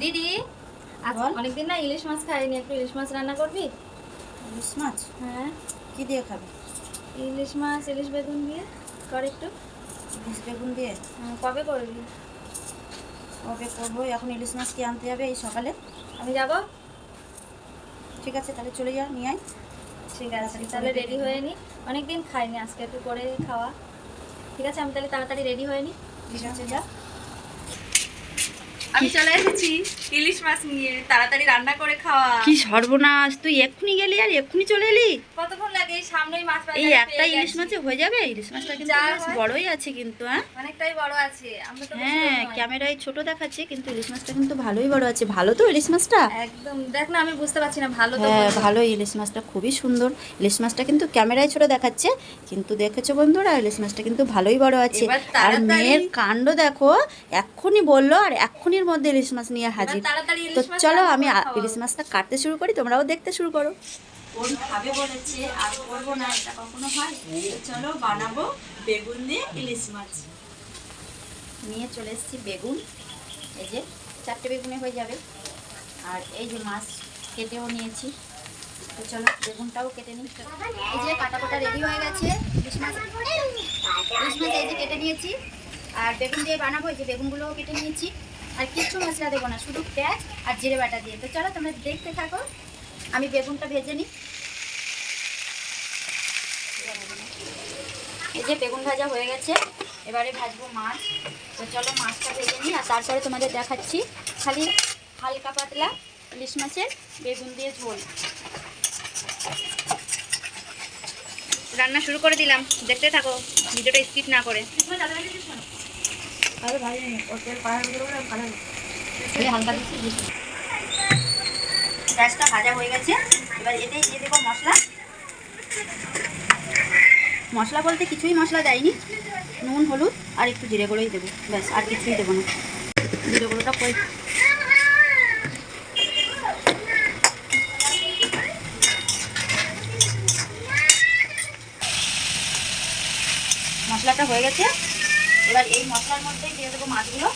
দিদি আজ। অনেকদিন না ইলিশ মাছ খাইনি একটু ইলিশ মাছ রান্না করবি? ইলিশ মাছ? হ্যাঁ। কি দিয়ে খাবি? ইলিশ মাছ ইলিশ বেগুন দিয়ে কর একটু। ইলিশ বেগুন দিয়ে? হ্যাঁ, কবে করবি? কবে করব? এখন ইলিশ মাছ কি আনতে যাবে এই সকালে? আমি যাব? ঠিক আছে তাহলে চলে যা নিয়ে আয়। ঠিক আছে তাহলে রেডি হয়ে নি। অনেকদিন খাইনি আজকে একটু করে খাওয়া। ঠিক আছে আমি তাহলে তাড়াতাড়ি রেডি হয়ে নি। ঠিক আছে যা। আমি চলে এসেছি। ইলিশ মাছ নিয়ে। তাড়াতাড়ি রান্না করে খাওয়া। কি সর্বনাশ। তুই এক্ষুনি গেলি আর এক্ষুনি চলে এলি? কতক্ষণ লাগে? এই সামনেই মাছ এই একটা ইলিশ। মাছে হয়ে যাবে? ইলিশ মাছটা কিন্তু। বড়ই আছে কিন্তু হ্যাঁ? অনেকটাই বড় আছে। আমরা তো হ্যাঁ ক্যামেরায় ছোট দেখাচ্ছে কিন্তু ইলিশ মাছটা কিন্তু ভালোই বড় আছে। ভালো তো ইলিশ মাছটা? একদম। দেখ না আমি বুঝতে পারছি না ভালো তো হ্যাঁ ভালো ইলিশ মাছটা খুবই সুন্দর। ইলিশ মাছটা কিন্তু ক্যামেরায় ছোট দেখাচ্ছে কিন্তু দেখেছ বন্ধুরা ইলিশ মাছটা কিন্তু ভালোই বড় আছে। আর মেয়ের কাণ্ড দেখো এক্ষুনি বলল আর এক্ষুনির মধ্যে ইলিশ মাছ নিয়ে হাজির। তো চলো আমি। ইলিশ মাছটা কাটতে শুরু করি তোমরাও দেখতে শুরু করো। কোন খাবে বলেছে আর করব না এটা কখনো হয়? চলো বানাবো বেগুন দিয়ে ইলিশ মাছ। নিয়ে চলে এসেছি বেগুন। এই যে চারটে বেগুনে হয়ে যাবে। আর এই যে মাছ কেটেও নিয়েছি। তো চলো বেগুনটাও কেটে নিই। এই যে কাটা কোটা রেডি হয়ে গেছে। ইলিশ মাছ ইলিশ মাছ এই যে কেটে নিয়েছি। আর বেগুন দিয়ে বানাবো এই যে বেগুনগুলোও কেটে নিয়েছি। আর কিচ্ছু মশলা দেবো না শুধু পেঁয়াজ আর জিরে বাটা দিয়ে। তো চলো তোমরা দেখতে থাকো আমি বেগুনটা ভেজে নিই। এই যে বেগুন ভাজা হয়ে গেছে এবারে ভাজবো মাছ। তো চলো মাছটা ভেজে নিই আর তারপরে তোমাদের দেখাচ্ছি। খালি হালকা পাতলা ইলিশ মাছের বেগুন দিয়ে ঝোল। রান্না শুরু করে দিলাম দেখতে থাকো ভিডিওটা স্কিপ না করে। ভালো হালকা ভাজা হয়ে গেছে। এবার দিয়ে দেবো মশলা। মশলা বলতে কিছুই মশলা দেয়নি। নুন, হলুদ আর একটু জিরে গুঁড়োই দেবো। ব্যাস, আর কিছুই দেবো না। জিরে গুঁড়োটা কই মশলাটা হয়ে গেছে। এবার এই মশলার মধ্যেই দিয়ে দেবো মাছগুলো।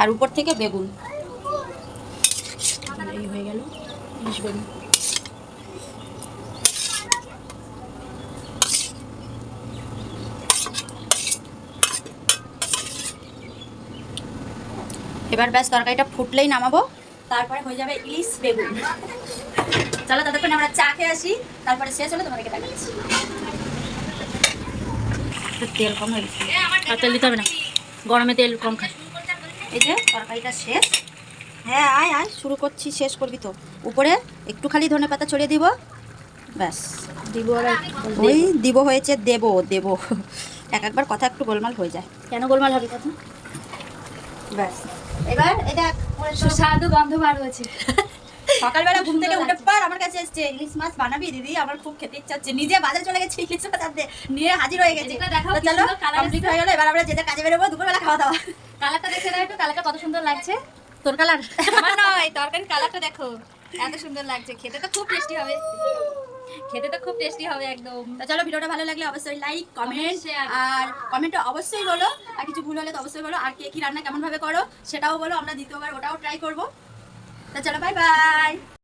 আর উপর থেকে বেগুন। এই হয়ে গেল বেগুন। এবার ব্যাস তরকারিটা ফুটলেই নামাবো। তারপরে হয়ে যাবে ইলিশ বেগুন। চলো ততক্ষণ আমরা চা খেয়ে আসি তারপরে শেষ হলে তোমাদেরকে দেখাচ্ছি। তেল কম হয়ে গেছে। আর তেল দিতে হবে না। গরমে তেল কম খায় এই যে তরকারিটা শেষ। হ্যাঁ আয় আয় শুরু করছি শেষ করবি তো। উপরে একটু খালি ধনে পাতা ছড়িয়ে দিব। ব্যাস। দিব ওই দিব হয়েছে দেব দেব। এক একবার কথা একটু গোলমাল হয়ে যায়। কেন গোলমাল হবে কথা ব্যাস। এবার এটা সুস্বাদু গন্ধ বার হয়েছে। সকালবেলা ঘুম থেকে উঠে পার আমার কাছে এসছে ইলিশ মাছ বানাবি দিদি আমার খুব খেতে ইচ্ছা হচ্ছে। নিজে বাজারে চলে গেছে ইলিশ মাছ আনতে নিয়ে হাজির হয়ে গেছে। চলো কমপ্লিট হয়ে গেল এবার আমরা যেটা কাজে বেরোবো দুপুরবেলা খাওয়া দাওয়া। কালারটা দেখে দাও একটু কালারটা কত সুন্দর লাগছে। তোর কালার আমার নয় তরকারির কালারটা দেখো। এত সুন্দর লাগছে খেতে তো খুব টেস্টি হবে। খেতে তো খুব টেস্টি হবে একদম। তা চলো ভিডিওটা ভালো লাগলে অবশ্যই লাইক কমেন্ট আর কমেন্টে অবশ্যই বলো। আর কিছু ভুল হলে তো অবশ্যই বলো। আর কে কি রান্না কেমন ভাবে করো সেটাও বলো। আমরা দ্বিতীয়বার ওটাও ট্রাই করব। তা চলো বাই বাই